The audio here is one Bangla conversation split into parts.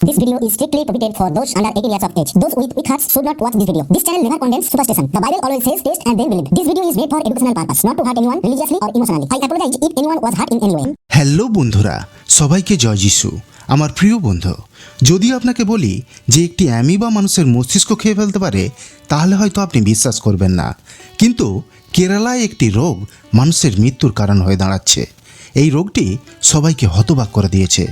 This video is strictly prohibited for those under 18 years of age. Those with weak hearts should not watch this video. This channel never condemns superstition. The Bible always says taste and then believe. This video is made for educational purpose, not to hurt anyone religiously or emotionally. I apologize if anyone was hurt in any way. Hello বন্ধুরা সবাইকে জয় যিশু আমার প্রিয় বন্ধু যদি আপনাকে বলি যে একটি অ্যামিবা মানুষের মস্তিষ্ক খেয়ে ফেলতে পারে তাহলে হয়তো আপনি বিশ্বাস করবেন না কিন্তু কেরালায় একটি রোগ মানুষের মৃত্যুর কারণ হয়ে দাঁড়াচ্ছে এই রোগটি সবাইকে হতবাক করে দিয়েছে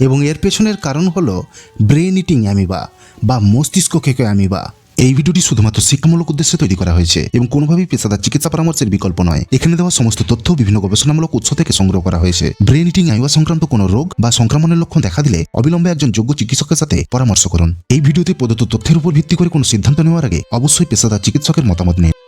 এবং এর পেছনের কারণ হলো ব্রেন ইটিং অ্যামিবা বা মস্তিষ্ক খেকো অ্যামিবা। এই ভিডিওটি শুধুমাত্র শিক্ষামূলক উদ্দেশ্যে তৈরি করা হয়েছে এবং কোনোভাবেই পেশাদার চিকিৎসা পরামর্শের বিকল্প নয়। এখানে দেওয়া সমস্ত তথ্য বিভিন্ন গবেষণামূলক উৎস থেকে সংগ্রহ করা হয়েছে। ব্রেন ইটিং আইওয়া সংক্রান্ত কোনো রোগ বা সংক্রমণের লক্ষণ দেখা দিলে অবিলম্বে একজন যোগ্য চিকিৎসকের সাথে পরামর্শ করুন। এই ভিডিওতে প্রদত্ত তথ্যের উপর ভিত্তি করে কোনো সিদ্ধান্ত নেওয়ার আগে অবশ্যই পেশাদার চিকিৎসকের মতামত নিন।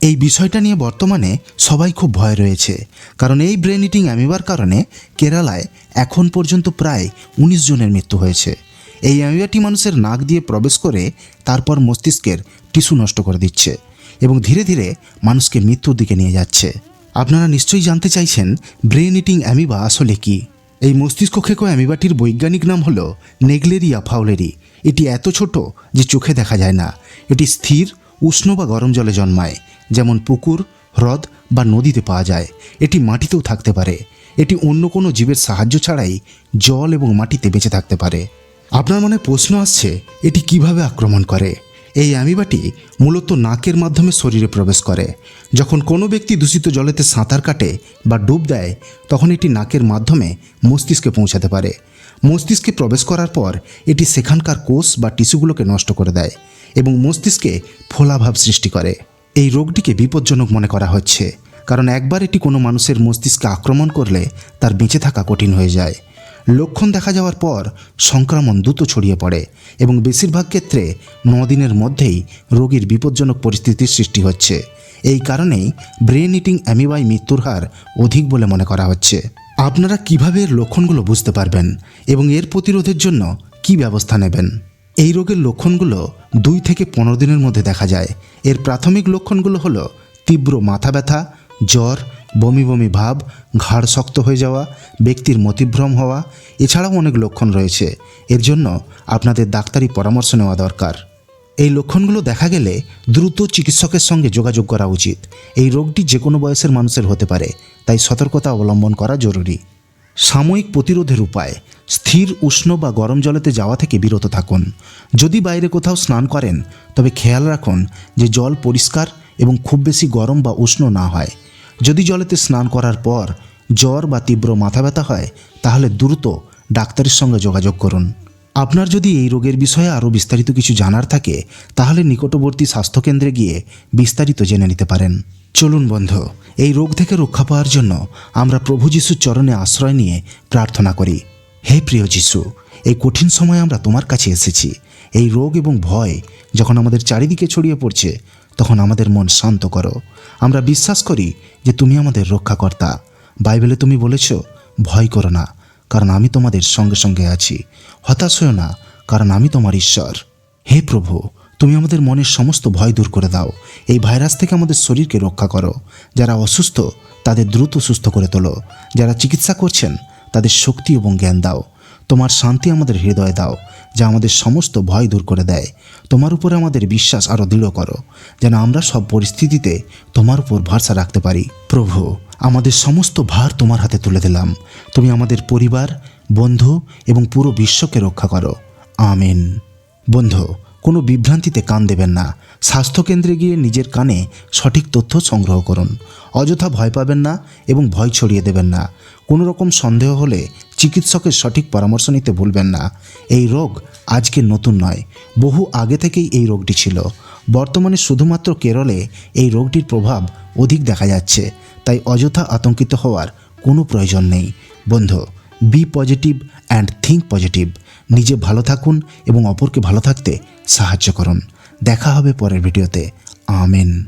এই বিষয়টা নিয়ে বর্তমানে সবাই খুব ভয় রয়েছে। কারণ এই ব্রেন ইটিং অ্যামিবার কারণে কেরালায় এখন পর্যন্ত প্রায় উনিশ জনের মৃত্যু হয়েছে। এই অ্যামিবাটি মানুষের নাক দিয়ে প্রবেশ করে তারপর মস্তিষ্কের টিস্যু নষ্ট করে দিচ্ছে এবং ধীরে ধীরে মানুষকে মৃত্যুর দিকে নিয়ে যাচ্ছে। আপনারা নিশ্চয়ই জানতে চাইছেন ব্রেন ইটিং অ্যামিবা আসলে কি? এই মস্তিষ্ক খেকো অ্যামিবাটির বৈজ্ঞানিক নাম হলো নেগলেরিয়া ফাউলেরি। এটি এত ছোট যে চোখে দেখা যায় না। এটি স্থির, উষ্ণ বা গরম জলে জন্মায়। যেমন পুকুর, হ্রদ বা নদীতে পাওয়া যায়। এটি মাটিতেও থাকতে পারে। এটি অন্য কোনো জীবের সাহায্য ছাড়াই জল এবং মাটিতে বেঁচে থাকতে পারে। আপনার মনে প্রশ্ন আসছে, এটি কীভাবে আক্রমণ করে? এই অ্যামিবাটি মূলত নাকের মাধ্যমে শরীরে প্রবেশ করে। যখন কোনো ব্যক্তি দূষিত জলেতে সাঁতার কাটে বা ডুব দেয়, তখন এটি নাকের মাধ্যমে মস্তিষ্কে পৌঁছাতে পারে। মস্তিষ্কে প্রবেশ করার পর, এটি সেখানকার কোষ বা টিস্যুগুলোকে নষ্ট করে দেয় এবং মস্তিষ্কে ফোলাভাব সৃষ্টি করে। এই রোগটিকে বিপজ্জনক মনে করা হচ্ছে, কারণ একবার এটি কোনো মানুষের মস্তিষ্কে আক্রমণ করলে তার বেঁচে থাকা কঠিন হয়ে যায়। লক্ষণ দেখা যাওয়ার পর সংক্রমণ দ্রুত ছড়িয়ে পড়ে এবং বেশিরভাগ ক্ষেত্রে দিনের মধ্যেই রোগীর বিপজ্জনক পরিস্থিতির সৃষ্টি হচ্ছে। এই কারণেই ব্রেন ইটিং অ্যামিবাই মৃত্যুর হার অধিক বলে মনে করা হচ্ছে। আপনারা কীভাবে এর লক্ষণগুলো বুঝতে পারবেন এবং এর প্রতিরোধের জন্য কি ব্যবস্থা নেবেন? এই রোগের লক্ষণগুলো দুই থেকে পনেরো দিনের মধ্যে দেখা যায়। এর প্রাথমিক লক্ষণগুলো হলো তীব্র মাথা ব্যথা, জ্বর, বমি বমি ভাব, ঘাড় শক্ত হয়ে যাওয়া, ব্যক্তির মতিভ্রম হওয়া, এছাড়াও অনেক লক্ষণ রয়েছে। এর জন্য আপনাদের ডাক্তারি পরামর্শ নেওয়া দরকার। এই লক্ষণগুলো দেখা গেলে দ্রুত চিকিৎসকের সঙ্গে যোগাযোগ করা উচিত। এই রোগটি যে কোনো বয়সের মানুষের হতে পারে, তাই সতর্কতা অবলম্বন করা জরুরি। সাময়িক প্রতিরোধের উপায়, স্থির উষ্ণ বা গরম জলেতে যাওয়া থেকে বিরত থাকুন। যদি বাইরে কোথাও স্নান করেন, তবে খেয়াল রাখুন যে জল পরিষ্কার এবং খুব বেশি গরম বা উষ্ণ না হয়। যদি জলেতে স্নান করার পর জ্বর বা তীব্র মাথা ব্যথা হয়, তাহলে দ্রুত ডাক্তারের সঙ্গে যোগাযোগ করুন। আপনার যদি এই রোগের বিষয়ে আরও বিস্তারিত কিছু জানার থাকে, তাহলে নিকটবর্তী স্বাস্থ্যকেন্দ্রে গিয়ে বিস্তারিত জেনে নিতে পারেন। চলুন বন্ধু, এই রোগ থেকে রক্ষা পাওয়ার জন্য আমরা প্রভু যিশুর চরণে আশ্রয় নিয়ে প্রার্থনা করি। হে প্রিয় যিশু, এই কঠিন সময়ে আমরা তোমার কাছে এসেছি। এই রোগ এবং ভয় যখন আমাদের চারিদিকে ছড়িয়ে পড়ছে, তখন আমাদের মন শান্ত করো। আমরা বিশ্বাস করি যে তুমি আমাদের রক্ষাকর্তা। বাইবেলে তুমি বলেছ, ভয় করো না। কারণ আমি তোমাদের সঙ্গে সঙ্গে আছি। হতাশ হও না, কারণ আমি তোমার ঈশ্বর। হে প্রভু, তুমি আমাদের মনের সমস্ত ভয় দূর করে দাও। এই ভাইরাস থেকে আমাদের শরীরকে রক্ষা করো। যারা অসুস্থ, তাদের দ্রুত সুস্থ করে তোলো। যারা চিকিৎসা করছেন, তাদের শক্তি এবং জ্ঞান দাও। তোমার শান্তি আমাদের হৃদয়ে দাও, যা আমাদের সমস্ত ভয় দূর করে দেয়। তোমার উপরে আমাদের বিশ্বাস আরও দৃঢ় করো, যেন আমরা সব পরিস্থিতিতে তোমার উপর ভরসা রাখতে পারি। প্রভু আমাদের সমস্ত ভার তোমার হাতে তুলে দিলাম। তুমি আমাদের পরিবার, বন্ধু এবং পুরো বিশ্বকে রক্ষা করো। আমিন। বন্ধু, কোনো বিভ্রান্তিতে কান দেবেন না। স্বাস্থ্যকেন্দ্রে গিয়ে নিজের কানে সঠিক তথ্য সংগ্রহ করুন। অযথা ভয় পাবেন না এবং ভয় ছড়িয়ে দেবেন না। কোনো রকম সন্দেহ হলে চিকিৎসকের সঠিক পরামর্শ নিতে ভুলবেন না। এই রোগ আজকে নতুন নয়, বহু আগে থেকেই এই রোগটি ছিল। বর্তমানে শুধুমাত্র কেরলে এই রোগটির প্রভাব অধিক দেখা যাচ্ছে। তাই অযথা আতঙ্কিত হওয়ার কোনো প্রয়োজন নেই। বন্ধু be positive and think positive নিজে ভালো থাকুন এবং অপরকে ভালো থাকতে সাহায্য করুন। দেখা হবে পরের ভিডিওতে। আমেন।